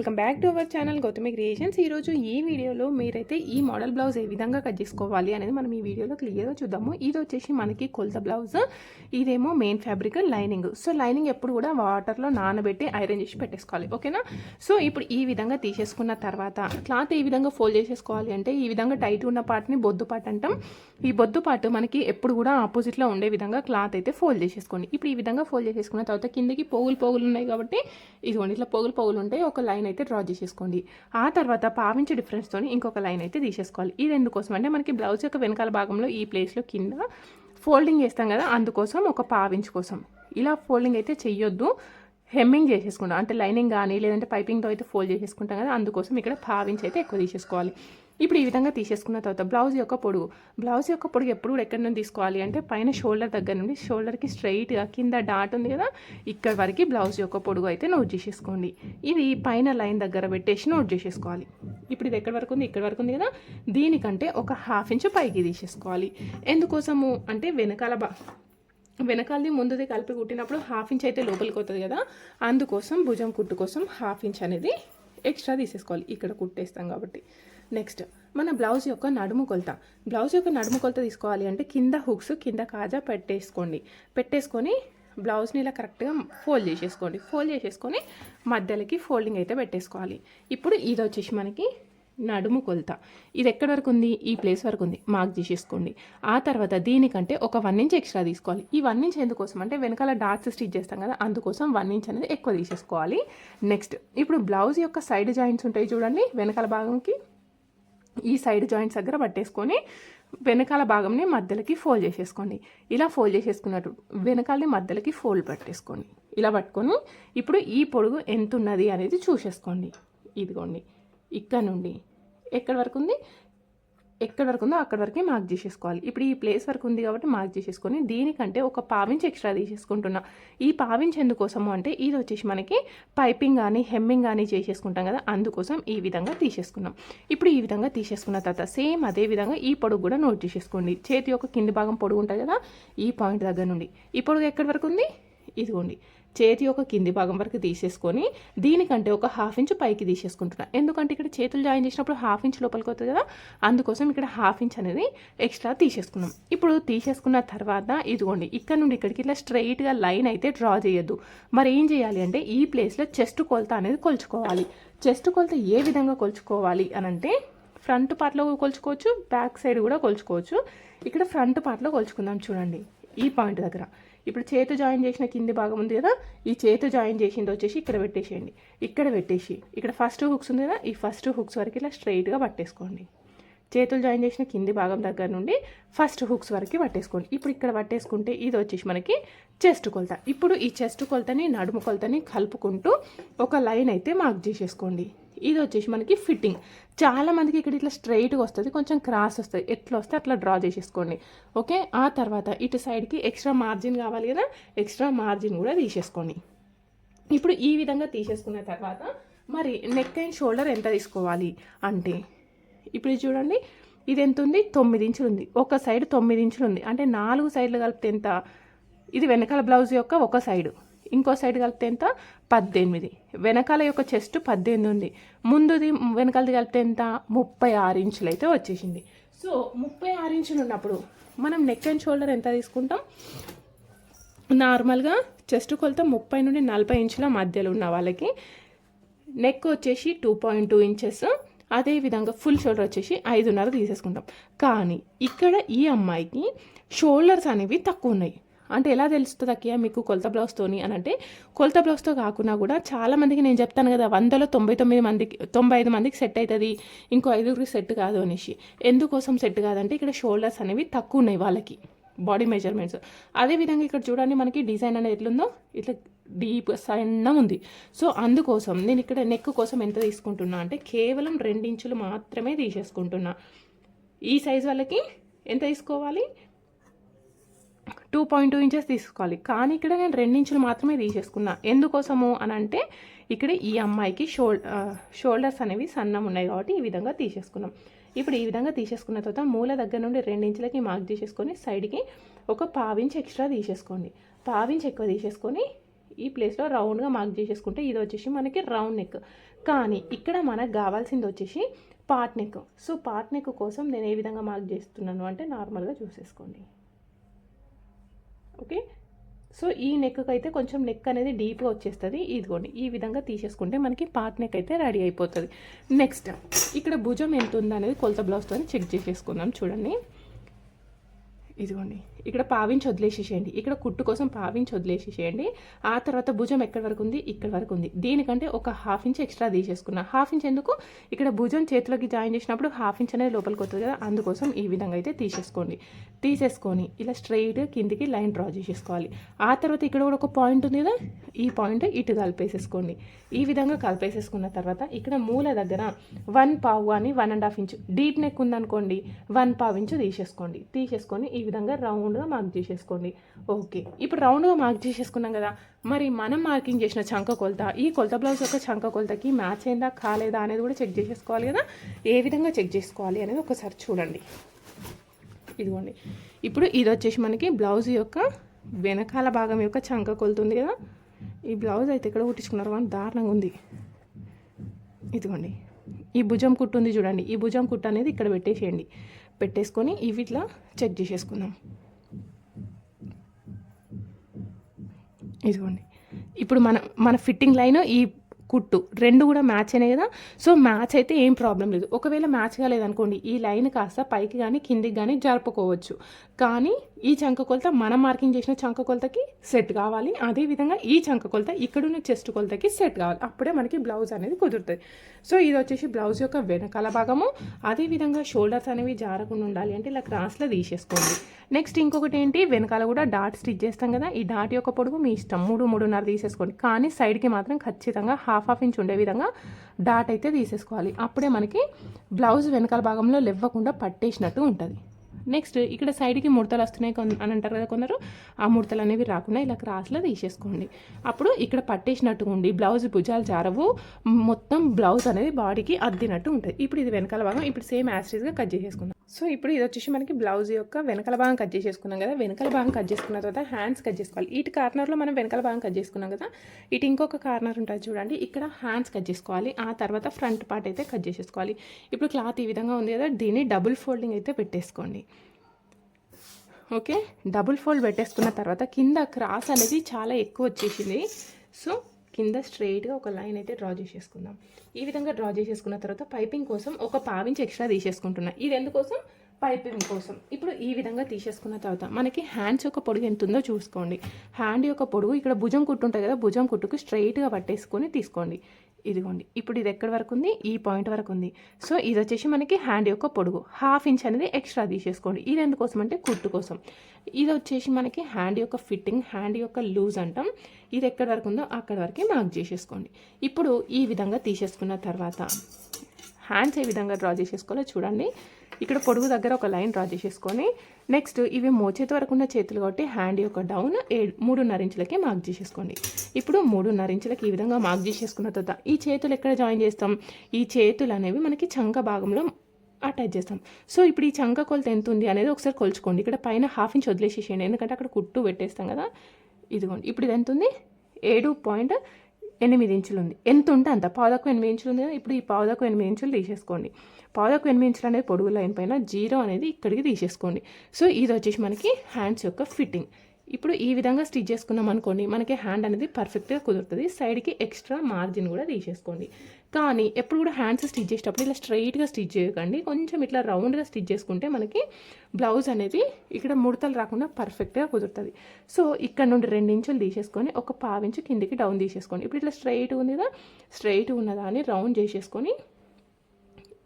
Welcome back to our channel Gautami creations. ఈరోజు ఈ వీడియోలో మీరైతే ఈ మోడల్ బ్లౌజ్ ఏ విధంగా కట్ చేసుకోవాలి అనేది మనం ఈ వీడియోలో క్లియర్గా చూద్దాము. ఇది వచ్చేసి మనకి కొలత బ్లౌజ్ ఇదేమో main fabric lining. So lining ఎప్పుడు కూడా వాటర్లో నానబెట్టి ఐరన్ చేసి పెట్టేసుకోవాలి. ఓకేనా? సో ఇప్పుడు ఈ విధంగా తీసేసుకున్న తర్వాత క్లాత్ ఏ విధంగా ఫోల్డ్ చేసేసుకోవాలి అంటే ఈ విధంగా టైట్ ఉన్న పార్ట్ని బొద్దు పార్ట్ అంటాం. ఈ బొద్దు పార్ట్ మనకి ఎప్పుడు కూడా ఆపోజిట్లో ఉండే విధంగా క్లాత్ అయితే ఫోల్డ్ చేసేసుకోండి. ఇప్పుడు ఈ విధంగా ఫోల్డ్ చేసేసుకున్న తర్వాత కిందకి పోగులు పోగులు ఉన్నాయి కాబట్టి ఇదిగోండి ఇట్లా పోగులు పోగులు ఉంటాయి. ఒక లైన్ అయితే డ్రా చేసేసుకోండి. ఆ తర్వాత పావించి డిఫరెన్స్తో ఇంకొక లైన్ అయితే తీసేసుకోవాలి. ఇది ఎందుకోసం అంటే మనకి బ్లౌజ్ యొక్క వెనకాల భాగంలో ఈ ప్లేస్లో కింద ఫోల్డింగ్ చేస్తాం కదా అందుకోసం ఒక పావించ్ కోసం. ఇలా ఫోల్డింగ్ అయితే చెయ్యొద్దు. హెమ్మింగ్ చేసేసుకుంటాం. అంటే లైనింగ్ కానీ లేదంటే పైపింగ్తో అయితే ఫోల్డ్ చేసేసుకుంటాం కదా అందుకోసం ఇక్కడ పావించి అయితే ఎక్కువ తీసేసుకోవాలి. ఇప్పుడు ఈ విధంగా తీసేసుకున్న తర్వాత బ్లౌజ్ యొక్క పొడుగు. బ్లౌజ్ యొక్క పొడుగు ఎప్పుడు కూడా ఎక్కడి నుండి తీసుకోవాలి అంటే పైన షోల్డర్ దగ్గర నుండి షోల్డర్కి స్ట్రైట్గా కింద డాట్ ఉంది కదా ఇక్కడ వరకు బ్లౌజ్ యొక్క పొడుగు అయితే నోట్ చేసేసుకోండి. ఇది పైన లైన్ దగ్గర పెట్టేసి నోట్ చేసేసుకోవాలి. ఇప్పుడు ఇది ఎక్కడి వరకు ఉంది? ఇక్కడ వరకు ఉంది కదా. దీనికంటే ఒక హాఫ్ ఇంచ్ పైకి తీసేసుకోవాలి. ఎందుకోసము? అంటే వెనకాల బా వెనకాలది ముందుది కలిపి కుట్టినప్పుడు హాఫ్ ఇంచ్ అయితే లోపలికి వస్తుంది కదా అందుకోసం భుజం కుట్టు కోసం హాఫ్ ఇంచ్ అనేది ఎక్స్ట్రా తీసేసుకోవాలి. ఇక్కడ కుట్టేస్తాం కాబట్టి. నెక్స్ట్ మన బ్లౌజ్ యొక్క నడుము కొలత. బ్లౌజ్ యొక్క నడుము కొలత తీసుకోవాలి అంటే కింద హుక్స్ కింద కాజా పెట్టేసుకోండి. పెట్టేసుకొని బ్లౌజ్ని ఇలా కరెక్ట్గా ఫోల్డ్ చేసేసుకోండి. ఫోల్డ్ చేసేసుకొని మధ్యలోకి ఫోల్డింగ్ అయితే పెట్టేసుకోవాలి. ఇప్పుడు ఇది వచ్చేసి మనకి నడుము కొలత. ఇది ఎక్కడి వరకు ఉంది? ఈ ప్లేస్ వరకు ఉంది. మార్క్ చేసేసుకోండి. ఆ తర్వాత దీనికంటే ఒక వన్ ఇంచ్ ఎక్స్ట్రా తీసుకోవాలి. ఈ వన్ ఇంచ్ ఎందుకోసం? అంటే వెనకాల డాట్స్ స్టిచ్ చేస్తాం కదా అందుకోసం వన్ ఇంచ్ అనేది ఎక్కువ తీసేసుకోవాలి. నెక్స్ట్ ఇప్పుడు బ్లౌజ్ యొక్క సైడ్ జాయింట్స్ ఉంటాయి చూడండి. వెనకాల భాగంకి ఈ సైడ్ జాయింట్స్ దగ్గర పట్టేసుకొని వెనకాల భాగంని మధ్యలోకి ఫోల్డ్ చేసేసుకోండి. ఇలా ఫోల్డ్ చేసేసుకున్నట్టు వెనకాలని మధ్యలోకి ఫోల్డ్ పట్టేసుకోండి. ఇలా పట్టుకొని ఇప్పుడు ఈ పొడుగు ఎంత ఉన్నది అనేది చూసేసుకోండి. ఇదిగోండి. ఇక్కడ నుండి. ఎక్కడి వరకు ఉంది? ఎక్కడి వరకు ఉందో అక్కడి వరకే మార్క్ చేసేసుకోవాలి. ఇప్పుడు ఈ ప్లేస్ వరకు ఉంది కాబట్టి మార్క్ చేసేసుకొని దీనికంటే ఒక పావించి ఎక్స్ట్రా తీసేసుకుంటున్నా. ఈ పావించి ఎందుకోసము అంటే ఇది వచ్చేసి మనకి పైపింగ్ కానీ హెమ్మింగ్ కానీ చేసేసుకుంటాం కదా అందుకోసం ఈ విధంగా తీసేసుకున్నాం. ఇప్పుడు ఈ విధంగా తీసేసుకున్న తర్వాత సేమ్ అదే విధంగా ఈ పొడుగు కూడా నోట్ చేసేసుకోండి. చేతి యొక్క కింది భాగం పొడుగు ఉంటుంది కదా ఈ పాయింట్ దగ్గర నుండి. ఈ పొడుగు ఎక్కడి వరకు ఉంది? ఇదిగోండి. చేతి యొక్క కింది భాగం వరకు తీసేసుకొని దీనికంటే ఒక హాఫ్ ఇంచ్ పైకి తీసేసుకుంటున్నా. ఎందుకంటే ఇక్కడ చేతులు జాయిన్ చేసినప్పుడు హాఫ్ ఇంచ్ లోపలికి అవుతుంది కదా అందుకోసం ఇక్కడ హాఫ్ ఇంచ్ అనేది ఎక్స్ట్రా తీసేసుకున్నాం. ఇప్పుడు తీసేసుకున్న తర్వాత ఇదిగోండి ఇక్కడ నుండి ఇక్కడికి ఇట్లా స్ట్రైట్గా లైన్ అయితే డ్రా చేయొద్దు. మరి ఏం చేయాలి అంటే ఈ ప్లేస్లో చెస్ట్ కొలత అనేది కొలుచుకోవాలి. చెస్ట్ కొలత ఏ విధంగా కొలుచుకోవాలి అని అంటే ఫ్రంట్ పార్ట్లో కొలుచుకోవచ్చు బ్యాక్ సైడ్ కూడా కొలుచుకోవచ్చు. ఇక్కడ ఫ్రంట్ పార్ట్లో కొలుచుకుందాం చూడండి ఈ పాయింట్ దగ్గర. ఇప్పుడు చేతి జాయిన్ చేసిన కింది భాగం ఉంది కదా ఈ చేతి జాయిన్ చేసింది వచ్చేసి ఇక్కడ పెట్టేసేయండి. ఇక్కడ పెట్టేసి ఇక్కడ ఫస్ట్ హుక్స్ ఉంది కదా ఈ ఫస్ట్ హుక్స్ వరకు ఇలా స్ట్రైట్గా పట్టేసుకోండి. చేతులు జాయిన్ చేసిన కింది భాగం దగ్గర నుండి ఫస్ట్ హుక్స్ వరకు పట్టేసుకోండి. ఇప్పుడు ఇక్కడ పట్టేసుకుంటే ఇది వచ్చేసి మనకి చెస్ట్ కొలత. ఇప్పుడు ఈ చెస్ట్ కొలతని నడుము కొలతని కలుపుకుంటూ ఒక లైన్ అయితే మార్క్ చేసేసుకోండి. ఇది వచ్చేసి మనకి ఫిట్టింగ్. చాలామందికి ఇక్కడ ఇట్లా స్ట్రైట్గా వస్తుంది కొంచెం క్రాస్ వస్తుంది. ఎట్లా వస్తే అట్లా డ్రా చేసేసుకోండి. ఓకే? ఆ తర్వాత ఇటు సైడ్కి ఎక్స్ట్రా మార్జిన్ కావాలి కదా ఎక్స్ట్రా మార్జిన్ కూడా తీసేసుకోండి. ఇప్పుడు ఈ విధంగా తీసేసుకున్న తర్వాత మరి నెక్ అండ్ షోల్డర్ ఎంత తీసుకోవాలి అంటే ఇప్పుడు చూడండి ఇది ఎంత ఉంది? తొమ్మిది ఇంచులు ఉంది. ఒక సైడ్ తొమ్మిది ఇంచులు ఉంది. అంటే నాలుగు సైడ్లు కలిపితే ఎంత? ఇది వెనకాల బ్లౌజ్ యొక్క ఒక సైడు ఇంకో సైడ్ కలిపితే ఎంత? పద్దెనిమిది. వెనకాల యొక్క చెస్ట్ పద్దెనిమిది ఉంది. ముందుది వెనకాలది కలిపితే ఎంత? ముప్పై ఆరు ఇంచులు అయితే వచ్చేసింది. సో ముప్పై ఆరు ఇంచులు ఉన్నప్పుడు మనం నెక్ అండ్ షోల్డర్ ఎంత తీసుకుంటాం? నార్మల్గా చెస్ట్ కొలత ముప్పై నుండి నలభై ఇంచుల మధ్యలో ఉన్న వాళ్ళకి నెక్ వచ్చేసి టూ పాయింట్ టూ ఇంచెస్ అదేవిధంగా ఫుల్ షోల్డర్ వచ్చేసి ఐదున్నర తీసేసుకుంటాం. కానీ ఇక్కడ ఈ అమ్మాయికి షోల్డర్స్ అనేవి తక్కువ ఉన్నాయి. అంటే ఎలా తెలుస్తుంది అక్కయ్య మీకు కొలత బ్లౌజ్తోని అని అంటే కొలత బ్లౌజ్తో కాకుండా కూడా చాలా మందికి నేను చెప్తాను కదా వందలో తొంభై తొమ్మిది మందికి తొంభై ఐదు మందికి సెట్ అవుతుంది ఇంకో ఐదుగురికి సెట్ కాదు అనేసి. ఎందుకోసం సెట్ కాదంటే ఇక్కడ షోల్డర్స్ అనేవి తక్కువ ఉన్నాయి వాళ్ళకి బాడీ మెజర్మెంట్స్ అదేవిధంగా ఇక్కడ చూడండి మనకి డిజైన్ అనేది ఎట్లుందో ఇట్లా డీప్ సన్న ఉంది. సో అందుకోసం నేను ఇక్కడ నెక్ కోసం ఎంత తీసుకుంటున్నా అంటే కేవలం రెండించులు మాత్రమే తీసేసుకుంటున్నా. ఈ సైజ్ వాళ్ళకి ఎంత తీసుకోవాలి? టూ పాయింట్ టూ ఇంచెస్ తీసుకోవాలి. కానీ ఇక్కడ నేను రెండించులు మాత్రమే తీసేసుకున్నా. ఎందుకోసము అని అంటే ఇక్కడ ఈ అమ్మాయికి షోల్ షోల్డర్స్ అనేవి సన్నం ఉన్నాయి కాబట్టి ఈ విధంగా తీసేసుకున్నాం. ఇప్పుడు ఈ విధంగా తీసేసుకున్న తర్వాత మూల దగ్గర నుండి రెండించులకి మార్క్ తీసేసుకొని సైడ్కి ఒక పావించి ఎక్స్ట్రా తీసేసుకోండి. పావించి ఎక్కువ తీసేసుకొని ఈ ప్లేస్లో రౌండ్గా మార్క్ చేసేసుకుంటే ఇది వచ్చేసి మనకి రౌండ్ నెక్. కానీ ఇక్కడ మనకు కావాల్సింది వచ్చేసి part neck. So part neck కోసం నేను ఏ విధంగా మార్క్ చేస్తున్నాను అంటే నార్మల్గా చూసేసుకోండి. ఓకే? సో ఈ నెక్కి అయితే కొంచెం నెక్ అనేది డీప్గా వచ్చేస్తుంది. ఇదిగోండి ఈ విధంగా తీసేసుకుంటే మనకి పార్ట్ నెక్ అయితే రెడీ అయిపోతుంది. నెక్స్ట్ ఇక్కడ భుజం ఎంత ఉందనేది కొలత బ్లౌజ్తో చెక్ చేసేసుకుందాం చూడండి. ఇదిగోండి ఇక్కడ పావించి వదిలేసేసేయండి. ఇక్కడ కుట్టు కోసం పావించి వదిలేసేసేయండి. ఆ తర్వాత భుజం ఎక్కడి వరకు ఉంది? ఇక్కడ వరకు ఉంది. దీనికంటే ఒక హాఫ్ ఇంచ్ ఎక్స్ట్రా తీసేసుకున్నా. హాఫ్ ఇంచ్ ఎందుకు? ఇక్కడ భుజం చేతిలోకి జాయిన్ చేసినప్పుడు హాఫ్ ఇంచ్ అనేది లోపలికి వస్తుంది కదా అందుకోసం ఈ విధంగా అయితే తీసేసుకోండి. తీసేసుకొని ఇలా స్ట్రైట్ కిందికి లైన్ డ్రా చేసేసుకోవాలి. ఆ తర్వాత ఇక్కడ కూడా ఒక పాయింట్ ఉంది కదా ఈ పాయింట్ ఇటు కలిపేసేసుకోండి. ఈ విధంగా కలిపేసేసుకున్న తర్వాత ఇక్కడ మూల దగ్గర వన్ పావు అని one and half inch deep neck ఉందనుకోండి వన్ పావు ఇంచు తీసేసుకోండి. తీసేసుకొని ఈ విధంగా రౌండ్ రౌండ్గా మార్క్ చేసేసుకోండి ఓకే ఇప్పుడు రౌండ్గా మార్క్ చేసేసుకున్నాం కదా మరి మనం మార్కింగ్ చేసిన చంక కొలత ఈ కొలత బ్లౌజ్ యొక్క చంక కొలతకి మ్యాచ్ అయిందా కాలేదా అనేది కూడా చెక్ చేసేసుకోవాలి కదా. ఏ విధంగా చెక్ చేసుకోవాలి అనేది ఒకసారి చూడండి. ఇదిగోండి ఇప్పుడు ఇది వచ్చేసి మనకి బ్లౌజ్ యొక్క వెనకాల భాగం యొక్క చంక కొలుతుంది కదా. ఈ బ్లౌజ్ అయితే ఇక్కడ కుట్టించుకున్నారు కానీ దారుణంగా ఉంది. ఇదిగోండి ఈ భుజం కుట్టు ఉంది చూడండి ఈ భుజం కుట్టు అనేది ఇక్కడ పెట్టేసేయండి. పెట్టేసుకొని ఇవి ఇట్లా చెక్ చేసేసుకుందాం. ఇదిగోండి. ఇప్పుడు మన మన ఫిట్టింగ్ లైన్ ఈ కుట్టు. రెండు కూడా మ్యాచ్ అయినాయి కదా. సో మ్యాచ్ అయితే ఏం ప్రాబ్లం లేదు. ఒకవేళ మ్యాచ్ కాలేదనుకోండి ఈ లైన్ కాస్త పైకి కానీ కిందికి కానీ జరుపుకోవచ్చు. కానీ ఈ చంక కొలత మనం మార్కింగ్ చేసిన చంక కొలతకి సెట్ కావాలి. అదేవిధంగా ఈ చంక కొలత ఇక్కడున్న చెస్ట్ కొలతకి సెట్ కావాలి. అప్పుడే మనకి బ్లౌజ్ అనేది కుదురుతుంది. సో ఇది వచ్చేసి బ్లౌజ్ యొక్క వెనకాల భాగము. అదేవిధంగా షోల్డర్స్ అనేవి జారకుండా ఉండాలి అంటే ఇలా క్రాస్లో తీసేసుకోండి. నెక్స్ట్ ఇంకొకటి ఏంటి? వెనకాల కూడా డాట్ స్టిచ్ చేస్తాం కదా. ఈ డాట్ యొక్క పొడుగు మీ ఇష్టం. మూడు మూడున్నర తీసేసుకోండి. కానీ సైడ్కి మాత్రం ఖచ్చితంగా హాఫ్ హాఫ్ ఇంచ్ ఉండే విధంగా డాట్ అయితే తీసేసుకోవాలి. అప్పుడే మనకి బ్లౌజ్ వెనకాల భాగంలో లెవ్వకుండా పట్టేసినట్టు ఉంటుంది. నెక్స్ట్ ఇక్కడ సైడ్కి ముడతలు వస్తున్నాయి కొన్- అని అంటారు కదా కొందరు. ఆ ముడతలు అనేవి రాకుండా ఇలా క్రాస్లో తీసేసుకోండి. అప్పుడు ఇక్కడ పట్టేసినట్టు ఉండి బ్లౌజ్ భుజాలు జారవు. మొత్తం బ్లౌజ్ అనేది బాడీకి అద్దినట్టు ఉంటుంది. ఇప్పుడు ఇది వెనకాల భాగం. ఇప్పుడు సేమ్ యాస్టీస్గా కట్ చేసేసుకుందాం. సో ఇప్పుడు ఇది వచ్చేసి మనకి బ్లౌజ్ యొక్క వెనకాల భాగం కట్ చేసేసుకున్నాం కదా. వెనకాల భాగం కట్ చేసుకున్న తర్వాత హ్యాండ్స్ కట్ చేసుకోవాలి. ఇటు కార్నర్లో మనం వెనకాల భాగం కట్ చేసుకున్నాం కదా. ఇటు ఇంకొక కార్నర్ ఉంటుంది చూడండి. ఇక్కడ హ్యాండ్స్ కట్ చేసుకోవాలి. ఆ తర్వాత ఫ్రంట్ పార్ట్ అయితే కట్ చేసేసుకోవాలి. ఇప్పుడు క్లాత్ ఈ విధంగా ఉంది కదా. దీన్ని డబుల్ ఫోల్డింగ్ అయితే పెట్టేసుకోండి. ఓకే? డబుల్ ఫోల్డ్ పెట్టేసుకున్న తర్వాత కింద క్రాస్ అనేది చాలా ఎక్కువ వచ్చేసింది. సో కింద స్ట్రైట్గా ఒక లైన్ అయితే డ్రా చేసేసుకుందాం. ఈ విధంగా డ్రా చేసేసుకున్న తర్వాత పైపింగ్ కోసం ఒక పావించి ఎక్స్ట్రా తీసేసుకుంటున్నా. ఇది ఎందుకోసం? పైపింగ్ కోసం. ఇప్పుడు ఈ విధంగా తీసేసుకున్న తర్వాత మనకి హ్యాండ్స్ యొక్క పొడుగు ఎంత ఉందో చూసుకోండి. హ్యాండ్ యొక్క పొడుగు ఇక్కడ భుజం కుట్టు ఉంటుంది కదా భుజం కుట్టుకు స్ట్రైట్గా పట్టేసుకొని తీసుకోండి. ఇదిగోండి ఇప్పుడు ఇది ఎక్కడి వరకు ఉంది? ఈ పాయింట్ వరకు ఉంది. సో ఇది వచ్చేసి మనకి హ్యాండ్ యొక్క పొడుగు. హాఫ్ ఇంచ్ అనేది ఎక్స్ట్రా తీసేసుకోండి. ఇది ఎందుకోసం అంటే కుట్టు కోసం. ఇది వచ్చేసి మనకి హ్యాండ్ యొక్క ఫిట్టింగ్ హ్యాండ్ యొక్క లూజ్ అంటాం. ఇది ఎక్కడి వరకు ఉందో అక్కడి వరకే మార్క్ చేసేసుకోండి. ఇప్పుడు ఈ విధంగా తీసేసుకున్న తర్వాత హ్యాండ్స్ ఏ విధంగా డ్రా చేసేసుకోవాలో చూడండి. ఇక్కడ పొడుగు దగ్గర ఒక లైన్ డ్రా చేసేసుకొని నెక్స్ట్ ఇవి మోచేతి వరకు ఉన్న చేతులు కాబట్టి హ్యాండ్ యొక్క డౌన్ ఏ మూడున్నర ఇంచులకి మార్క్ చేసేసుకోండి. ఇప్పుడు మూడున్నర ఇంచులకి ఈ విధంగా మార్క్ చేసేసుకున్న తర్వాత ఈ చేతులు ఎక్కడ జాయిన్ చేస్తాం? ఈ చేతులు అనేవి మనకి చంక భాగంలో అటాచ్ చేస్తాం. సో ఇప్పుడు ఈ చంక కొలత ఎంత ఉంది అనేది ఒకసారి కొలుచుకోండి. ఇక్కడ పైన హాఫ్ ఇంచ్ వదిలేసేసేయండి. ఎందుకంటే అక్కడ కుట్టు పెట్టేస్తాం కదా. ఇదిగోండి. ఇప్పుడు ఇది ఎంత ఉంది? ఏడు పాయింట్ ఎనిమిది ఇంచులు ఉంది ఎంత ఉంటే అంత. పావుదకు ఎనిమిది ఇంచులు ఉంది ఇప్పుడు ఈ పావుదకు ఎనిమిది ఇంచులు తీసేసుకోండి. పావుదకు ఎనిమిది ఇంచులు అనేది పొడుగు లైన్ పైన జీరో అనేది ఇక్కడికి తీసేసుకోండి. సో ఇది వచ్చేసి మనకి హ్యాండ్స్ యొక్క ఫిట్టింగ్. ఇప్పుడు ఈ విధంగా స్టిచ్ చేసుకున్నాం అనుకోండి మనకి హ్యాండ్ అనేది పర్ఫెక్ట్గా కుదురుతుంది. సైడ్కి ఎక్స్ట్రా మార్జిన్ కూడా తీసేసుకోండి. కానీ ఎప్పుడు కూడా హ్యాండ్స్ స్టిచ్ చేసేటప్పుడు ఇలా స్ట్రైట్గా స్టిచ్ చేయకండి. కొంచెం ఇట్లా రౌండ్గా స్టిచ్ చేసుకుంటే మనకి బ్లౌజ్ అనేది ఇక్కడ ముడతలు రాకుండా పర్ఫెక్ట్గా కుదురుతుంది. సో ఇక్కడ నుండి రెండు ఇంచులు తీసేసుకొని ఒక పావించు కిందికి డౌన్ తీసేసుకోండి. ఇప్పుడు ఇట్లా స్ట్రైట్ ఉంది కదా స్ట్రైట్ ఉన్నదా అని రౌండ్ చేసేసుకొని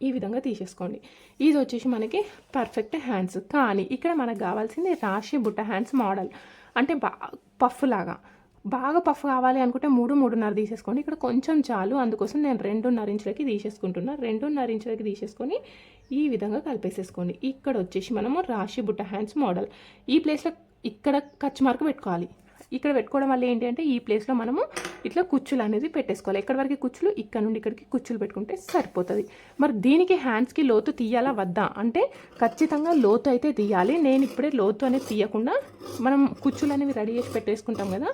ఈ విధంగా తీసేసుకోండి. ఇది వచ్చేసి మనకి పర్ఫెక్ట్ హ్యాండ్స్ కానీ ఇక్కడ మనకు కావాల్సింది రాశి బుట్ట హ్యాండ్స్ మోడల్ అంటే బాగా పఫ్ లాగా. బాగా పఫ్ కావాలి అనుకుంటే మూడు మూడున్నర తీసేసుకోండి. ఇక్కడ కొంచెం చాలు. అందుకోసం నేను రెండున్నర ఇంచులకి తీసేసుకుంటున్నా. రెండున్నర ఇంచులకి తీసేసుకొని ఈ విధంగా కలిపేసేసుకోండి. ఇక్కడ వచ్చేసి మనము రాశి బుట్ట హ్యాండ్స్ మోడల్ ఈ ప్లేస్లో ఇక్కడ ఖర్చు మార్క్ పెట్టుకోవాలి. ఇక్కడ పెట్టుకోవడం వల్ల ఏంటి అంటే ఈ ప్లేస్లో మనము ఇట్లా కుచ్చులు అనేది పెట్టేసుకోవాలి. ఎక్కడి వరకు కుచ్చులు? ఇక్కడ నుండి ఇక్కడికి కుచ్చులు పెట్టుకుంటే సరిపోతుంది. మరి దీనికి హ్యాండ్స్కి లోతు తీయాలా వద్దా? అంటే ఖచ్చితంగా లోతు అయితే తీయాలి. నేను ఇప్పుడే లోతు అనేది తీయకుండా మనం కుచ్చులు అనేవి రెడీ చేసి పెట్టేసుకుంటాం కదా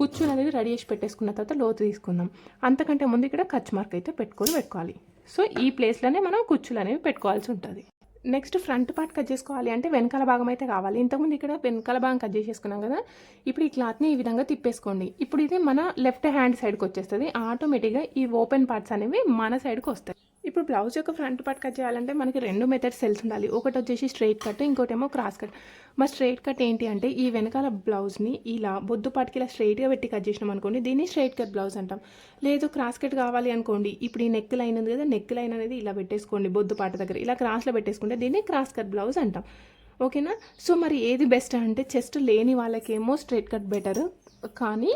కుచ్చులు అనేది రెడీ చేసి పెట్టేసుకున్న తర్వాత లోతు తీసుకుందాం. అంతకంటే ముందు ఇక్కడ కచ్ మార్క్ అయితే పెట్టుకొని పెట్టుకోవాలి. సో ఈ ప్లేస్లోనే మనం కుచ్చులు అనేవి పెట్టుకోవాల్సి ఉంటుంది. నెక్స్ట్ ఫ్రంట్ పార్ట్ కట్ చేసుకోవాలి అంటే వెనకాల భాగం అయితే కావాలి. ఇంతకుముందు ఇక్కడ వెనకాల భాగం కట్ చేసేసుకున్నాం కదా. ఇప్పుడు ఈ క్లాత్ని ఈ విధంగా తిప్పేసుకోండి. ఇప్పుడు ఇది మన లెఫ్ట్ హ్యాండ్ సైడ్కి వచ్చేస్తుంది. ఆటోమేటిక్గా ఈ ఓపెన్ పార్ట్స్ అనేవి మన సైడ్కి వస్తాయి. ఇప్పుడు బ్లౌజ్ యొక్క ఫ్రంట్ పార్ట్ కట్ చేయాలంటే మనకి రెండు మెథడ్స్ తెలిసి ఉండాలి. ఒకటి వచ్చేసి స్ట్రైట్ కట్ ఇంకోటేమో క్రాస్ కట్ మా స్ట్రైట్ కట్ ఏంటి అంటే ఈ వెనకాల బ్లౌజ్ని ఇలా బొద్దు పాటికి ఇలా స్ట్రైట్గా పెట్టి కట్ చేసినాం అనుకోండి దీన్ని స్ట్రైట్ కట్ బ్లౌజ్ అంటాం. లేదు క్రాస్ కట్ కావాలి అనుకోండి ఇప్పుడు ఈ నెక్ లైన్ ఉంది కదా నెక్ లైన్ అనేది ఇలా పెట్టేసుకోండి బొద్దు పాట దగ్గర. ఇలా క్రాస్లో పెట్టేసుకుంటే దీన్ని క్రాస్ కట్ బ్లౌజ్ అంటాం. ఓకేనా? సో మరి ఏది బెస్ట్ అంటే చెస్ట్ లేని వాళ్ళకేమో స్ట్రైట్ కట్ బెటర్ కానీ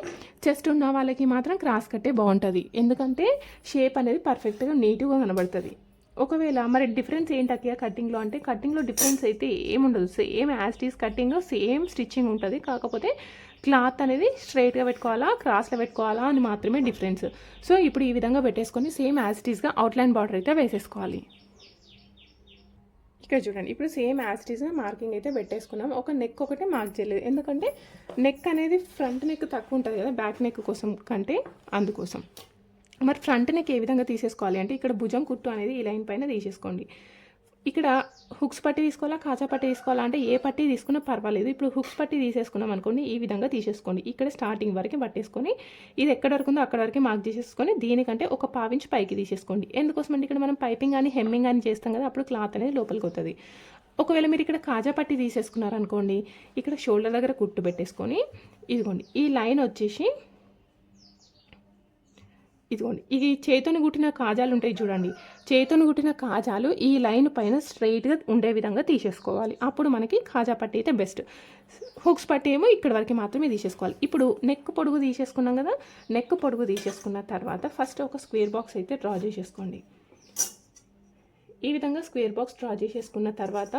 చెస్ట్ ఉన్న వాళ్ళకి మాత్రం క్రాస్ కట్టే బాగుంటుంది. ఎందుకంటే షేప్ అనేది పర్ఫెక్ట్గా నీట్గా కనబడుతుంది. ఒకవేళ మరి డిఫరెన్స్ ఏంటి కటింగ్లో అంటే కటింగ్లో డిఫరెన్స్ అయితే ఏముండదు. Same as it is cutting same stitching ఉంటుంది. కాకపోతే క్లాత్ అనేది స్ట్రైట్గా పెట్టుకోవాలా క్రాస్లో పెట్టుకోవాలా అని మాత్రమే డిఫరెన్స్. సో ఇప్పుడు ఈ విధంగా పెట్టేసుకొని సేమ్ యాస్టీస్గా అవుట్లైన్ బార్డర్ అయితే వేసేసుకోవాలి. ఇక్కడ చూడండి. ఇప్పుడు సేమ్ యాస్టీస్గా మార్కింగ్ అయితే పెట్టేసుకున్నాం. ఒక నెక్ ఒకటే మార్క్ చేయలేదు. ఎందుకంటే నెక్ అనేది ఫ్రంట్ నెక్ తక్కువ ఉంటుంది కదా బ్యాక్ నెక్ కోసం కంటే అందుకోసం. మరి ఫ్రంట్ నెక్ ఏ విధంగా తీసేసుకోవాలి అంటే ఇక్కడ భుజం కుట్టు అనేది ఈ లైన్ పైన తీసేసుకోండి. ఇక్కడ హుక్స్ పట్టి తీసుకోవాలా కాజా పట్టి తీసుకోవాలా అంటే ఏ పట్టి తీసుకున్నా పర్వాలేదు. ఇప్పుడు హుక్స్ పట్టి తీసేసుకున్నాం అనుకోండి ఈ విధంగా తీసేసుకోండి. ఇక్కడ స్టార్టింగ్ వరకు పట్టేసుకొని ఇది ఎక్కడ వరకు ఉందో అక్కడ వరకు మార్క్ చేసేసుకొని దీనికంటే ఒక పావించి పైకి తీసేసుకోండి. ఎందుకోసం అంటే ఇక్కడ మనం పైపింగ్ కానీ హెమ్మింగ్ కానీ చేస్తాం కదా అప్పుడు క్లాత్ అనేది లోపలికి వస్తుంది ఒకవేళ మీరు ఇక్కడ కాజా పట్టి తీసేసుకున్నారనుకోండి ఇక్కడ షోల్డర్ దగ్గర కుట్టు పెట్టేసుకొని ఇదిగోండి ఈ లైన్ వచ్చేసి ఇదిగోండి ఇది చేతోని కుట్టిన కాజాలు ఉంటాయి చూడండి. చేతోని కుట్టిన కాజాలు ఈ లైన్ పైన స్ట్రైట్గా ఉండే విధంగా తీసేసుకోవాలి. అప్పుడు మనకి కాజా పట్టి అయితే బెస్ట్. హుక్స్ పట్టి ఏమో ఇక్కడ వరకు మాత్రమే తీసేసుకోవాలి. ఇప్పుడు నెక్ పొడుగు తీసేసుకున్నాం కదా నెక్ పొడుగు తీసేసుకున్న తర్వాత ఫస్ట్ ఒక స్క్వేర్ బాక్స్ అయితే డ్రా చేసేసుకోండి. ఈ విధంగా స్క్వేర్ బాక్స్ డ్రా చేసేసుకున్న తర్వాత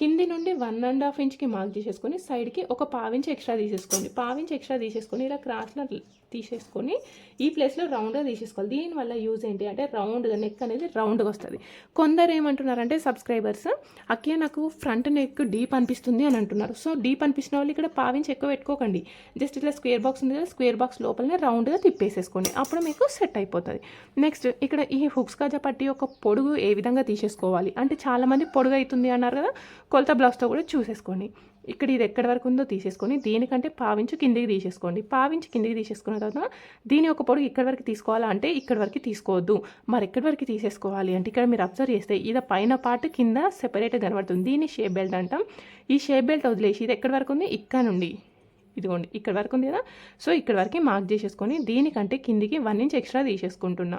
కింది నుండి వన్ అండ్ హాఫ్ ఇంచ్కి మార్క్ చేసేసుకొని సైడ్కి ఒక పావించి ఎక్స్ట్రా తీసేసుకోండి. పావించి ఎక్స్ట్రా తీసేసుకొని ఇలా క్రాస్లో తీసేసుకొని ఈ ప్లేస్లో రౌండ్గా తీసేసుకోవాలి. దీనివల్ల యూజ్ ఏంటి అంటే రౌండ్గా నెక్ అనేది రౌండ్గా వస్తుంది. కొందరు ఏమంటున్నారంటే సబ్స్క్రైబర్స్ అక్కే నాకు ఫ్రంట్ నెక్ డీప్ అనిపిస్తుంది అని అంటున్నారు. సో డీప్ అనిపిస్తున్న వాళ్ళు ఇక్కడ పావించి ఎక్కువ పెట్టుకోకండి. జస్ట్ ఇట్లా స్క్వేర్ బాక్స్ ఉంది కదా స్క్వేర్ బాక్స్ లోపలనే రౌండ్గా తిప్పేసేసుకోండి. అప్పుడు మీకు సెట్ అయిపోతుంది. నెక్స్ట్ ఇక్కడ ఈ హుక్స్ కాజా పట్టి యొక్క పొడుగు ఏ విధంగా తీసేసుకోవాలి? అంటే చాలామంది పొడుగు అవుతుంది అన్నారు కదా కొలత బ్లౌజ్తో కూడా చూసేసుకోండి. ఇక్కడ ఇది ఎక్కడి వరకు ఉందో తీసేసుకొని దీనికంటే పావించు కిందికి తీసేసుకోండి. పావించి కిందికి తీసేసుకున్న తర్వాత దీని ఒక పొడుగు ఇక్కడి వరకు తీసుకోవాలా అంటే ఇక్కడి వరకు తీసుకోవద్దు. మరి ఎక్కడి వరకు తీసేసుకోవాలి అంటే ఇక్కడ మీరు అబ్జర్వ్ చేస్తే ఇది పైన పార్ట్ కింద సెపరేట్గా కనబడుతుంది. దీన్ని షేప్ బెల్ట్ అంటాం. ఈ షేప్ బెల్ట్ వదిలేసి ఇది ఎక్కడి వరకు ఉంది? ఇక్కడ నుండి. ఇదిగోండి ఇక్కడ వరకు ఉంది కదా? సో ఇక్కడ వరకు మార్క్ చేసేసుకొని దీనికంటే కిందికి వన్ ఇంచ్ ఎక్స్ట్రా తీసేసుకుంటున్నా.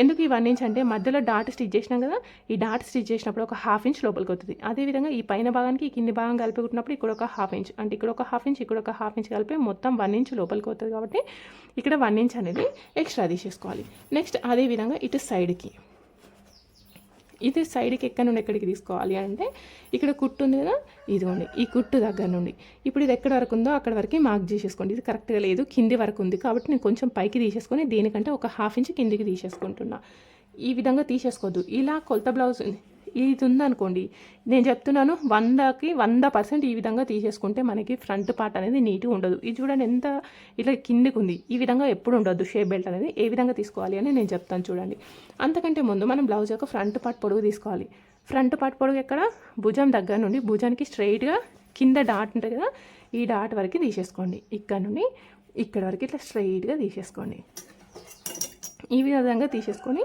ఎందుకు ఈ వన్ ఇంచ్ అంటే మధ్యలో డాట్ స్టిచ్ చేసినాం కదా ఈ డాట్ స్టిచ్ చేసినప్పుడు ఒక హాఫ్ ఇంచ్ లోపలికి వస్తుంది అదేవిధంగా ఈ పైన భాగానికి కింది భాగం కలిపి కుట్టినప్పుడు ఇక్కడ ఒక హాఫ్ ఇంచ్ అంటే ఇక్కడ ఒక హాఫ్ ఇంచ్ ఇక్కడ ఒక హాఫ్ ఇంచ్ కలిపి మొత్తం వన్ ఇంచ్ లోపలికి వస్తుంది కాబట్టి ఇక్కడ వన్ ఇంచ్ అనేది ఎక్స్ట్రా తీసేసుకోవాలి. నెక్స్ట్ అదేవిధంగా ఇటు సైడ్కి ఇది సైడ్కి ఎక్కడి నుండి ఎక్కడికి తీసుకోవాలి అంటే ఇక్కడ కుట్టు ఉంది కదా ఇదిగోండి ఈ కుట్టు దగ్గర నుండి. ఇప్పుడు ఇది ఎక్కడ వరకు ఉందో అక్కడ వరకు మార్క్ చేసేసుకోండి. ఇది కరెక్ట్గా లేదు కింది వరకు ఉంది కాబట్టి నేను కొంచెం పైకి తీసేసుకొని దీనికంటే ఒక హాఫ్ ఇంచ్ కిందికి తీసేసుకుంటున్నా. ఈ విధంగా తీసేసుకోవద్దు. ఇలా కొలత బ్లౌజ్ ఇది ఉందనుకోండి నేను చెప్తున్నాను వందకి వంద పర్సెంట్ ఈ విధంగా తీసేసుకుంటే మనకి ఫ్రంట్ పార్ట్ అనేది నీట్గా ఉండదు. ఇది చూడండి ఎంత ఇట్లా కిందికి ఉంది ఈ విధంగా ఎప్పుడు ఉండదు షేప్ బెల్ట్ అనేది ఏ విధంగా తీసుకోవాలి అని నేను చెప్తాను చూడండి. అంతకంటే ముందు మనం బ్లౌజ్ యొక్క ఫ్రంట్ పార్ట్ పొడుగు తీసుకోవాలి. ఫ్రంట్ పార్ట్ పొడుగు ఎక్కడ? భుజం దగ్గర నుండి. భుజానికి స్ట్రైట్గా కింద డాట్ ఉంటుంది కదా ఈ డాట్ వరకు తీసేసుకోండి. ఇక్కడ నుండి ఇక్కడ వరకు ఇట్లా స్ట్రైట్గా తీసేసుకోండి. ఈ విధంగా తీసేసుకొని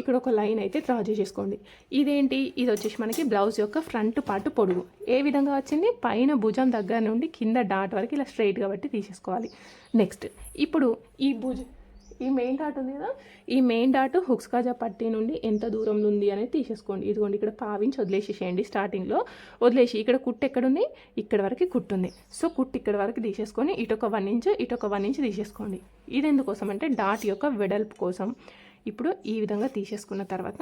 ఇక్కడ ఒక లైన్ అయితే డ్రా చేసేసుకోండి. ఇదేంటి? ఇది వచ్చేసి మనకి బ్లౌజ్ యొక్క ఫ్రంట్ పార్ట్ పొడుగు. ఏ విధంగా వచ్చింది? పైన భుజం దగ్గర నుండి కింద డాట్ వరకు ఇలా స్ట్రైట్గా బట్టి తీసేసుకోవాలి. నెక్స్ట్ ఇప్పుడు ఈ భుజ ఈ మెయిన్ డాట్ ఉంది కదా? ఈ మెయిన్ డాట్ హుక్స్ కాజా పట్టి నుండి ఎంత దూరంలో ఉంది అనేది తీసేసుకోండి. ఇదిగోండి ఇక్కడ పావించి వదిలేసేసేయండి స్టార్టింగ్లో వదిలేసి ఇక్కడ కుట్టు ఎక్కడుంది? ఇక్కడ వరకు కుట్టుంది సో కుట్టు ఇక్కడ వరకు తీసేసుకొని ఇటు ఒక వన్ ఇంచ్ ఇటు ఒక వన్ ఇంచ్ తీసేసుకోండి. ఇది ఎందుకోసం అంటే డాట్ యొక్క వెడల్పు కోసం. ఇప్పుడు ఈ విధంగా తీసేసుకున్న తర్వాత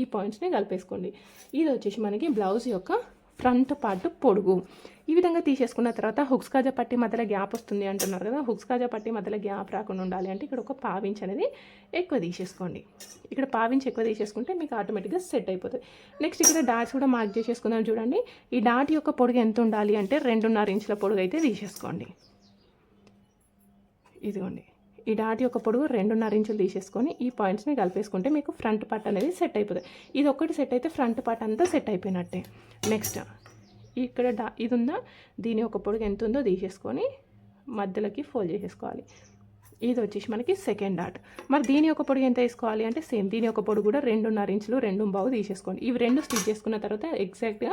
ఈ పాయింట్స్ని కలిపేసుకోండి. ఇది వచ్చేసి మనకి బ్లౌజ్ యొక్క ఫ్రంట్ పార్ట్ పొడుగు. ఈ విధంగా తీసేసుకున్న తర్వాత హుక్స్ కాజా పట్టి మధ్యలో గ్యాప్ వస్తుంది అంటున్నారు కదా. హుక్స్ కాజా పట్టి మధ్యలో గ్యాప్ రాకుండా ఉండాలి అంటే ఇక్కడ ఒక పావించ్ అనేది ఎక్కువ తీసేసుకోండి. ఇక్కడ పావించి ఎక్కువ తీసేసుకుంటే మీకు ఆటోమేటిక్గా సెట్ అయిపోతుంది. నెక్స్ట్ ఇక్కడ డాట్స్ కూడా మార్క్ చేసేసుకుందాం చూడండి. ఈ డాట్ యొక్క పొడుగు ఎంత ఉండాలి అంటే రెండున్నర ఇంచుల పొడుగు అయితే తీసేసుకోండి. ఇదిగోండి. ఈ డాట్ యొక్క పొడుగు రెండున్నర ఇంచులు తీసేసుకొని ఈ పాయింట్స్ని కలిపేసుకుంటే మీకు ఫ్రంట్ పార్ట్ అనేది సెట్ అయిపోతుంది. ఇది ఒక్కటి సెట్ అయితే ఫ్రంట్ పార్ట్ అంతా సెట్ అయిపోయినట్టే. నెక్స్ట్ ఇక్కడ డా ఇది ఉందా దీని ఒక పొడుగు ఎంత ఉందో తీసేసుకొని మధ్యలోకి ఫోల్డ్ చేసేసుకోవాలి. ఇది వచ్చేసి మనకి సెకండ్ డాట్. మరి దీని యొక్క పొడుగు ఎంత వేసుకోవాలి అంటే సేమ్ దీని యొక్క పొడుగు కూడా రెండున్నర ఇంచులు రెండు బావు తీసేసుకోండి. ఇవి రెండు స్టిచ్ చేసుకున్న తర్వాత ఎగ్జాక్ట్గా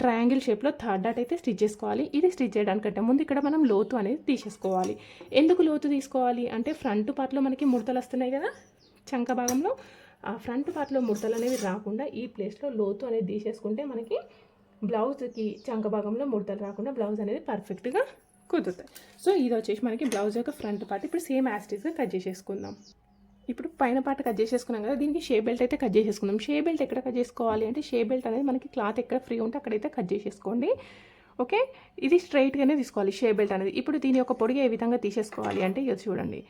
ట్రయాంగిల్ షేప్లో థర్డ్ డాట్ అయితే స్టిచ్ చేసుకోవాలి. ఇది స్టిచ్ చేయడానికంటే ముందు ఇక్కడ మనం లోతు అనేది తీసేసుకోవాలి. ఎందుకు లోతు తీసుకోవాలి అంటే ఫ్రంట్ పార్ట్లో మనకి ముడతలు వస్తున్నాయి కదా చంక భాగంలో. ఆ ఫ్రంట్ పార్ట్లో ముడతలు అనేవి రాకుండా ఈ ప్లేస్లో లోతు అనేది తీసేసుకుంటే మనకి బ్లౌజ్కి చంక భాగంలో ముడతలు రాకుండా బ్లౌజ్ అనేది పర్ఫెక్ట్గా కుదురుతాయి. సో ఇది వచ్చేసి మనకి బ్లౌజ్ యొక్క ఫ్రంట్ పార్ట్. ఇప్పుడు సేమ్ యాస్టిక్గా కట్ చేసేసుకుందాం. ఇప్పుడు పైన పాట కట్ చేసేసుకున్నాం కదా దీనికి షే బెల్ట్ అయితే కట్ చేసేసుకుందాం. షే బెల్ట్ ఎక్కడ కట్ చేసుకోవాలి అంటే షే బెల్ట్ అనేది మనకి క్లాత్ ఎక్కడ ఫ్రీ ఉంటే అక్కడైతే కట్ చేసేసుకోండి. ఓకే? ఇది స్ట్రైట్గానే తీసుకోవాలి షే బెల్ట్ అనేది. ఇప్పుడు దీని యొక్క పొడిగా ఏ విధంగా తీసేసుకోవాలి అంటే ఇది చూడండి.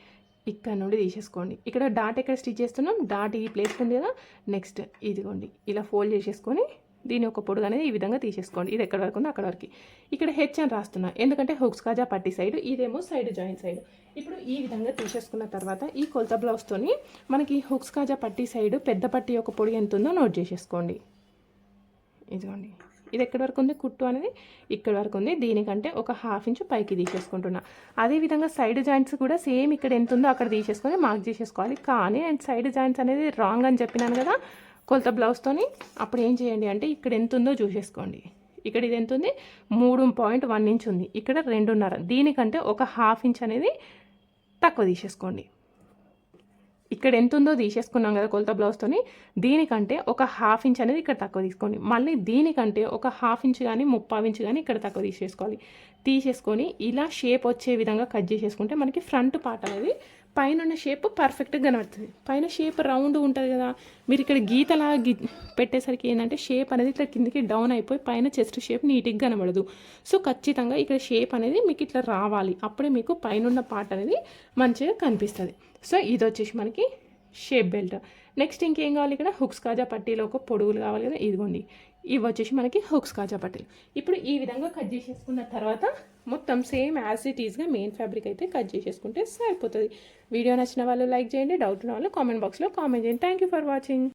ఇక్కడ నుండి తీసేసుకోండి. ఇక్కడ డాట్ ఎక్కడ స్టిచ్ చేస్తున్నాం? డాట్ ఈ ప్లేస్ ఉంది కదా. నెక్స్ట్ ఇదిగోండి. ఇలా ఫోల్డ్ చేసేసుకొని దీని యొక్క పొడుగు అనేది ఈ విధంగా తీసేసుకోండి. ఇది ఎక్కడ వరకు ఉందో అక్కడ వరకు. ఇక్కడ హెచ్ అని రాస్తున్నా. ఎందుకంటే హుక్స్ కాజా పట్టి సైడ్ ఇదేమో సైడ్ జాయింట్ సైడ్ ఇప్పుడు ఈ విధంగా తీసేసుకున్న తర్వాత ఈ కొలత బ్లౌజ్తోని మనకి హుక్స్ కాజా పట్టి సైడ్ పెద్ద పట్టి యొక్క పొడి ఎంత ఉందో నోట్ చేసేసుకోండి. ఇదిగోండి. ఇది ఎక్కడి వరకు ఉంది? కుట్టు అనేది ఇక్కడ వరకు ఉంది. దీనికంటే ఒక హాఫ్ ఇంచ్ పైకి తీసేసుకుంటున్నా. అదేవిధంగా సైడ్ జాయింట్స్ కూడా సేమ్ ఇక్కడ ఎంత ఉందో అక్కడ తీసేసుకొని మార్క్ చేసేసుకోవాలి. కానీ అండ్ సైడ్ జాయింట్స్ అనేది రాంగ్ అని చెప్పినాను కదా కొలత బ్లౌజ్తోని అప్పుడు ఏం చేయండి అంటే ఇక్కడ ఎంత ఉందో చూసేసుకోండి. ఇక్కడ ఇది ఎంత ఉంది? మూడు పాయింట్ వన్ ఇంచ్ ఉంది. ఇక్కడ రెండున్నర. దీనికంటే ఒక హాఫ్ ఇంచ్ అనేది తక్కువ తీసేసుకోండి. ఇక్కడ ఎంత ఉందో తీసేసుకున్నాం కదా కొలత బ్లౌజ్తోని దీనికంటే ఒక హాఫ్ ఇంచ్ అనేది ఇక్కడ తక్కువ తీసుకోండి. మళ్ళీ దీనికంటే ఒక హాఫ్ ఇంచ్ కానీ ముప్పావు ఇంచ్ కానీ ఇక్కడ తక్కువ తీసేసుకోవాలి. తీసేసుకొని ఇలా షేప్ వచ్చే విధంగా కట్ చేసేసుకుంటే మనకి ఫ్రంట్ పార్ట్ అనేది పైన ఉన్న షేప్ పర్ఫెక్ట్గా కనబడుతుంది. పైన షేప్ రౌండ్ ఉంటుంది కదా. మీరు ఇక్కడ గీతలా గి పెట్టేసరికి ఏంటంటే షేప్ అనేది ఇట్లా కిందికి డౌన్ అయిపోయి పైన చెస్ట్ షేప్ నీట్గా కనబడదు. సో ఖచ్చితంగా ఇక్కడ షేప్ అనేది మీకు ఇట్లా రావాలి. అప్పుడే మీకు పైన ఉన్న పార్ట్ అనేది మంచిగా కనిపిస్తుంది. సో ఇది వచ్చేసి మనకి షేప్ బెల్ట్ నెక్స్ట్ ఇంకేం కావాలి ఇక్కడ? హుక్స్ కాజా పట్టీలో ఒక పొడుగులు కావాలి కదా. ఇదిగోండి. ఇవి వచ్చేసి మనకి హుక్స్ కాజా పట్టీలు ఇప్పుడు ఈ విధంగా కట్ చేసేసుకున్న తర్వాత మొత్తం సేమ్ యాజ్ ఇట్ ఈస్గా మెయిన్ ఫ్యాబ్రిక్ అయితే కట్ చేసేసుకుంటే సరిపోతుంది. వీడియో నచ్చిన వాళ్ళు లైక్ చేయండి డౌట్ ఉన్న వాళ్ళు కామెంట్ బాక్స్లో కామెంట్ చేయండి. Thank you for watching